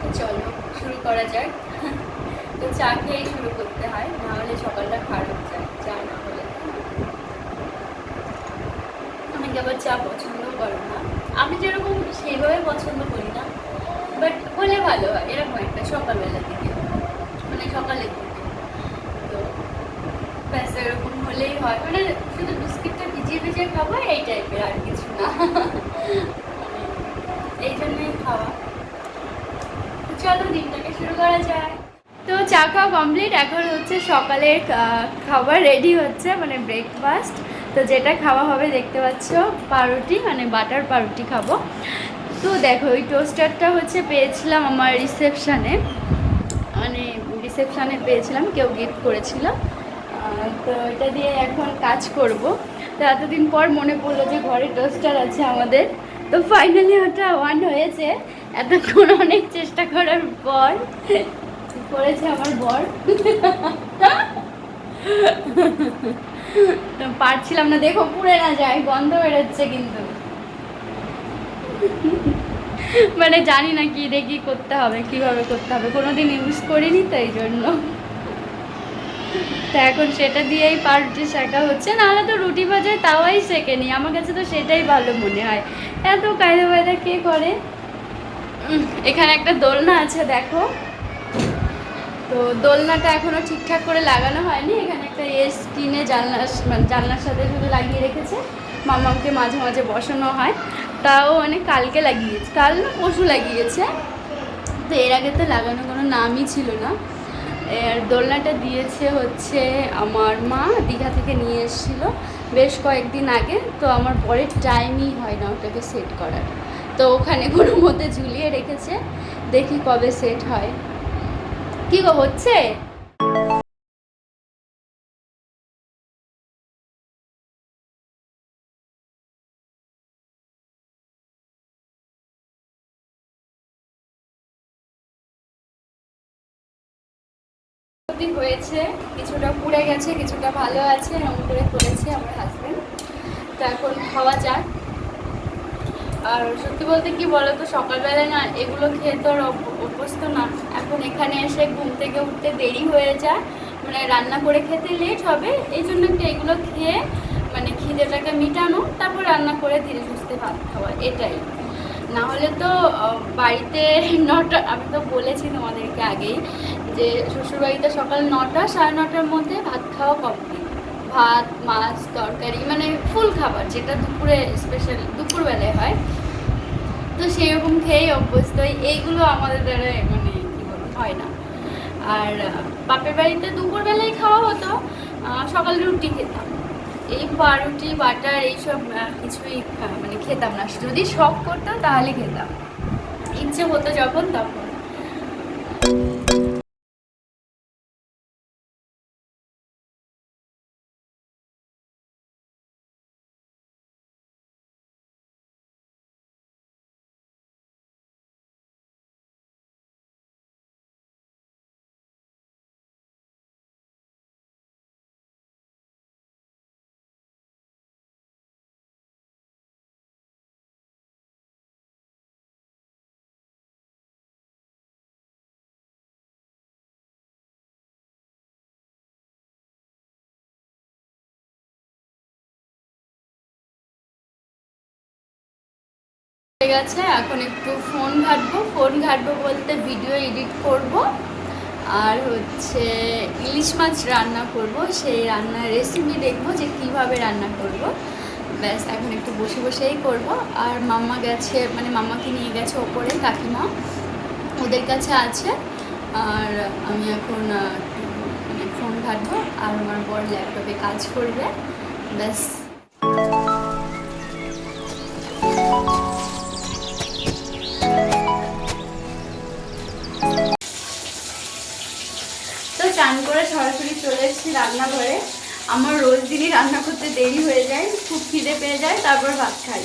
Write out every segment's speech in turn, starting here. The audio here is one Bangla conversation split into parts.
তো চলো, শুরু করা যাক। তো চা খেয়েই শুরু করতে হয় না হলে সকালটা খারাপ যায়, চা না হলে। অনেকে আবার চা পছন্দ করে না। আমি যেরকম সেইভাবে পছন্দ করি না বাট হলে ভালো হয়, এরকম একটা সকালবেলা থেকে মানে সকালের দিকে। তো ব্যাস, এরকম হলেই হয়। মানে শুধু বিস্কিটটা ভিজিয়ে ভিজিয়ে খাব, এই টাইপের আর কিছু না। মানে এই জন্যই খাওয়া। চলো দিনটাকে শুরু করা যায় তো চা খাওয়া কমপ্লিট এখন হচ্ছে সকালের খাবার রেডি হচ্ছে মানে ব্রেকফাস্ট তো যেটা খাওয়া হবে দেখতে পাচ্ছ, পাউরুটি মানে বাটার পাউরুটি খাব। তো দেখো, ওই টোস্টারটা হচ্ছে পেয়েছিলাম আমার রিসেপশানে মানে রিসেপশানে পেয়েছিলাম, কেউ গিফট করেছিল। তো এটা দিয়ে এখন কাজ করব। তো এতদিন পর মনে পড়ল যে ঘরে টোস্টার আছে আমাদের। তো ফাইনালি ওটা ওয়ান হয়েছে। এতক্ষণ অনেক চেষ্টা করার পর করেছে আমার বর। পারছিলাম না, দেখো পুড়ে না যায়, গন্ধ বেরোচ্ছে কিন্তু। মানে জানি না কি দেখি করতে হবে, কীভাবে করতে হবে, কোনোদিন ইউজ করিনি তো এই জন্য। তা এখন সেটা দিয়েই পাউরুটি শেখা হচ্ছে, নাহলে তো রুটি ভাজায় তাওয়াই শেখে নি। আমার কাছে তো সেটাই ভালো মনে হয়। এত কায়দা বায়দা কে করে? এখানে একটা দোলনা আছে, দেখো। তো দোলনাটা এখনও ঠিকঠাক করে লাগানো হয়নি। এখানে একটা এ স্ক্রিনে জানলা মানে জানলার সাথে শুধু লাগিয়ে রেখেছে। মামাকে মাঝে মাঝে বসানো হয়। তাও মানে কালকে লাগিয়েছে, কাল না পশু লাগিয়েছে। তো এর আগে তো লাগানো কোনো নামই ছিল না। এর দোলনাটা দিয়েছে হচ্ছে আমার মা, দীঘা থেকে নিয়ে এসেছিল বেশ কয়েকদিন আগে। তো আমার পরের টাইমই হয় না ওটাকে সেট করার। তো ওখানে কোনো মতে ঝুলিয়ে রেখেছে। দেখি কবে সেট হয়। কী গো, হচ্ছে? ক্ষতি হয়েছে, কিছুটা পুড়ে গেছে, কিছুটা ভালো আছে, এরকম করে করেছে আমার হাজব্যান্ড তো এখন খাওয়া যাক। আর সত্যি বলতে কি বলো তো সকালবেলায় না এগুলো খেয়ে তো আর অভ্যস্ত না। এখন এখানে এসে ঘুম থেকে উঠতে দেরি হয়ে যায়। মানে রান্না করে খেতে লেট হবে, এই জন্য একটু এগুলো খেয়ে মানে খিদেটাকে মিটানো, তারপর রান্না করে ধীরে সুস্থে ভাত খাওয়া, এটাই। না হলে তো বাড়িতে নটা, আমি তো বলেছি তোমাদেরকে আগেই যে শ্বশুরবাড়িতে সকাল নটা, সাড়ে নটার মধ্যে ভাত খাওয়া কমপ্লিট ভাত, মাছ, তরকারি মানে ফুল খাবার, যেটা দুপুরে স্পেশাল দুপুরবেলায় হয়। তো সেরকম খেয়েই অভ্যস্ত হয় এইগুলো আমাদের দ্বারা মানে কী হয় না। আর বাপের বাড়িতে দুপুরবেলায় খাওয়া হতো সকালে রুটি খেতাম। এই পাউরুটি বাটার এইসব কিছুই মানে খেতাম না। যদি শখ করতাম তাহলে খেতাম। ইচ্ছে হতো যখন, তখন। হয়ে গেছে, এখন একটু ফোন ঘাটবো। ফোন ঘাটবো বলতে ভিডিও এডিট করব। আর হচ্ছে ইলিশ মাছ রান্না করব। সেই রান্নার রেসিপি দেখব যে কীভাবে রান্না করব। ব্যাস, এখন একটু বসে বসেই করব। আর মাম্মা গেছে মানে মাম্মাকে নিয়ে গেছে ওপরে, কাকিমা ওদের কাছে আছে। আর আমি এখন মানে ফোন ঘাটবো। আর আমার বর ল্যাপটপে কাজ করবে। ব্যাস। চান করে সরাসরি চলে এসেছি রান্নাঘরে। আমার রোজ দিনই রান্না করতে দেরি হয়ে যায়, খুব খিদে পেয়ে যায়, তারপর ভাত খাই।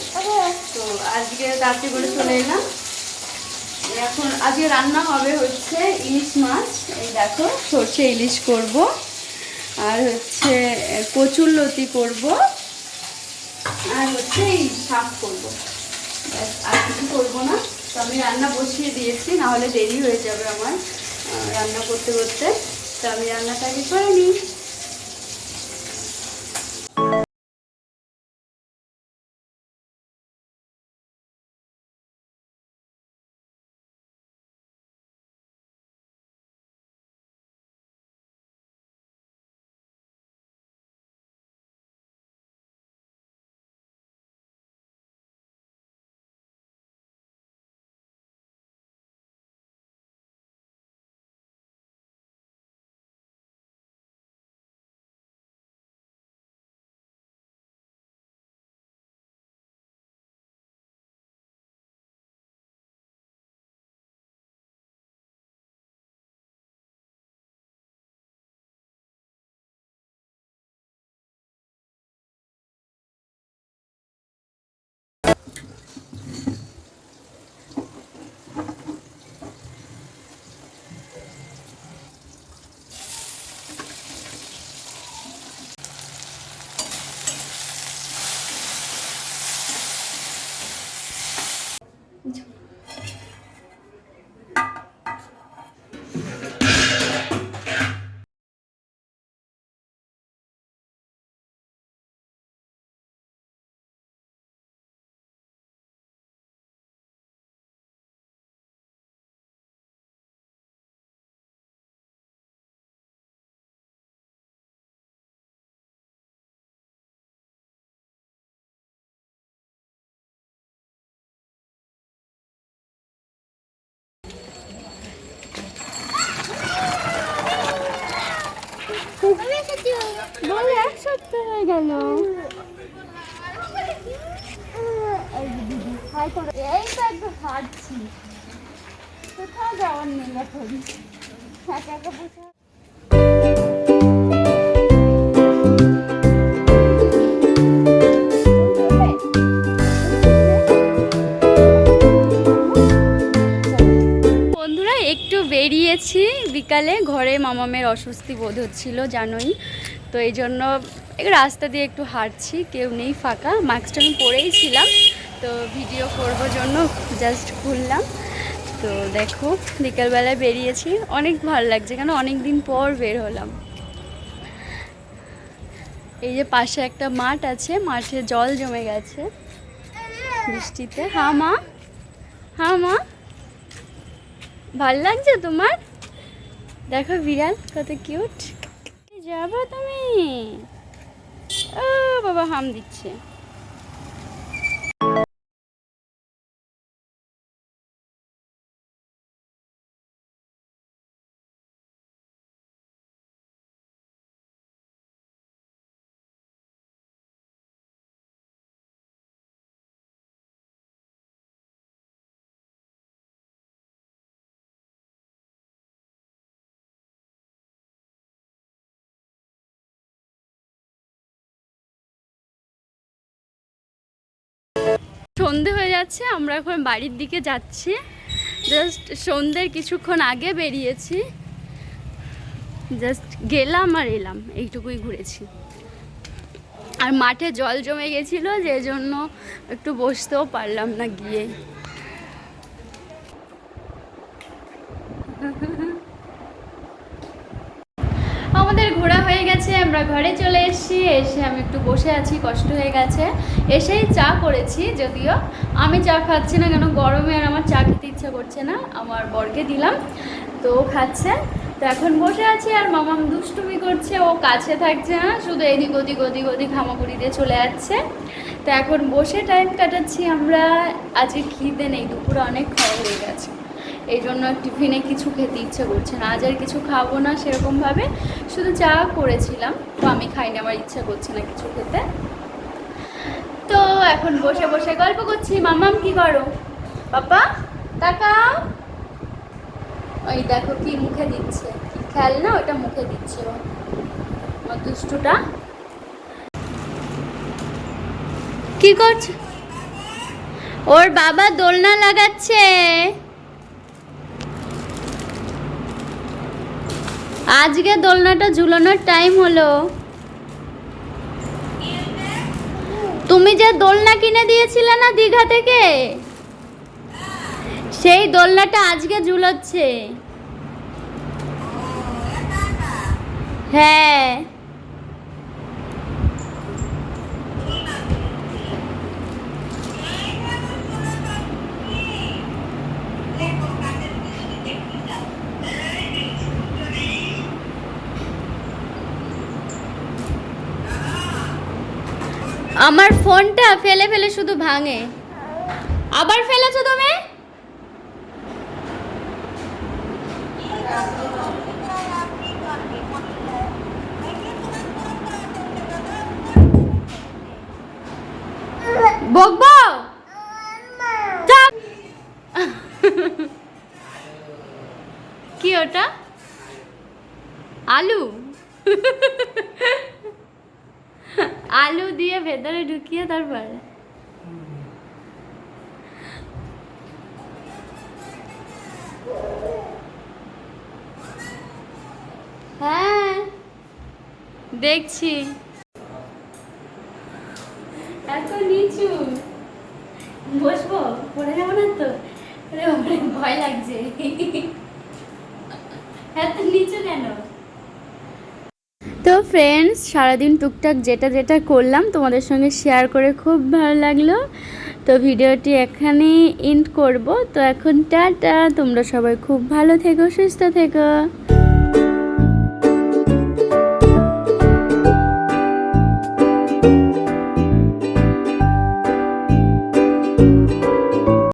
তো আজকে তাড়াতাড়ি করে চলে এলাম। এখন আজকে রান্না হবে হচ্ছে ইলিশ মাছ। এই দেখো, সর্ষে ইলিশ করব, আর হচ্ছে কচুর লতি করব, আর হচ্ছে এই শাক করব। আর কিছু করব না। তো আমি রান্না বসিয়ে দিয়েছি, নাহলে দেরি হয়ে যাবে আমার রান্না করতে করতে। তো আমি রান্নাটাকে করে নিই। বলে এক সপ্তাহ হয়ে গেল। এই তো একটু হাঁটছি। কোথাও যাওয়ার নেই এখন। একা একা বিকালে ঘরে মামা মামামের অস্বস্তি বোধ হচ্ছিল, জানোই। তো এই জন্য রাস্তা দিয়ে একটু হাঁটছি, কেউ নেই ফাঁকা। মাস্কটা আমি পরেই ছিলাম। তো ভিডিও করব জন্য জাস্ট খুললাম। তো দেখো, বিকালবেলায় বেরিয়েছি। অনেক ভালো লাগছে কেন? অনেক দিন পর বের হলাম। এই যে পাশে একটা মাঠ আছে, মাঠে জল জমে গেছে। বৃষ্টিতে। হ্যাঁ মা? হ্যাঁ মা? ভালো লাগছে তোমার? দেখো বিড়াল কত কিউট যাব তুমি। ও বাবা হাম দিচ্ছে। সন্ধে হয়ে যাচ্ছে, আমরা এখন বাড়ির দিকে যাচ্ছি। জাস্ট সন্ধ্যের কিছুক্ষণ আগে বেরিয়েছি। জাস্ট গেলাম আর এলাম, এইটুকুই ঘুরেছি। আর মাঠে জল জমে গেছিল, যে জন্য একটু বসতেও পারলাম না গিয়ে আমাদের ঘোরা হয়ে গেছে আমরা ঘরে চলে এসেছি, এসে আমি একটু বসে আছি, কষ্ট হয়ে গেছে। এসেই চা করেছি, যদিও আমি চা খাচ্ছি না কেন, গরমে আর আমার চা খেতে ইচ্ছা করছে না, আমার বরকে দিলাম, তো খাচ্ছে। তো এখন বসে আছি আর মামাম দুষ্টুমি করছে, ও কাছে থাকছে না, শুধু এদিক ওদিক ওদিক ওদিক হামাগুড়ি দিয়ে চলে যাচ্ছে। তো এখন বসে টাইম কাটাচ্ছি আমরা, আজকে খিদে নেই, দুপুরে অনেক খাওয়া হয়ে গেছে। এই জন্য টিফিনে কিছু খেতে ইচ্ছে করছে না। আজ আর কিছু খাব না সেরকমভাবে। শুধু চা করেছিলাম, তো আমি খাইনি, আমার ইচ্ছা করছে না কিছু খেতে। তো এখন বসে বসে গল্প করছি। মামাম কি করো? পাপা তাকাও। ওই দেখো কি মুখে দিচ্ছে। কি খেল না ওটা মুখে দিচ্ছে ও। দুষ্টুটা। কি করছে? ওর বাবা দোলনা লাগাচ্ছে। আজকে দোলনাটা ঝুলানোর টাইম হলো। তুমি যে দোলনা কিনে দিয়েছিলে না দীঘা থেকে? সেই দোলনাটা আজকে ঝুলোচ্ছে। হ্যাঁ। আমার ফোনটা ফেলে ফেলে শুধু ভাঙে। আবার ফেলেছো তুমি? বকবো চাপ। কি ওটা আলু আলু দিয়ে ভেতরে ঢুকিয়ে তারপর? হ্যাঁ। দেখছি এত নিচু বসবো পড়ে যাব না তো আরে বাবারে, ভয় লাগছে এত নিচু কেন তো ফ্রেন্ডস সারাদিন টুকটাক যেটা যেটা করলাম তোমাদের সঙ্গে শেয়ার করে খুব ভালো লাগল। তো ভিডিওটি এখানে এন্ড করব। তো এখন টাটা, তোমরা সবাই খুব ভালো থেকো, সুস্থ থেকো।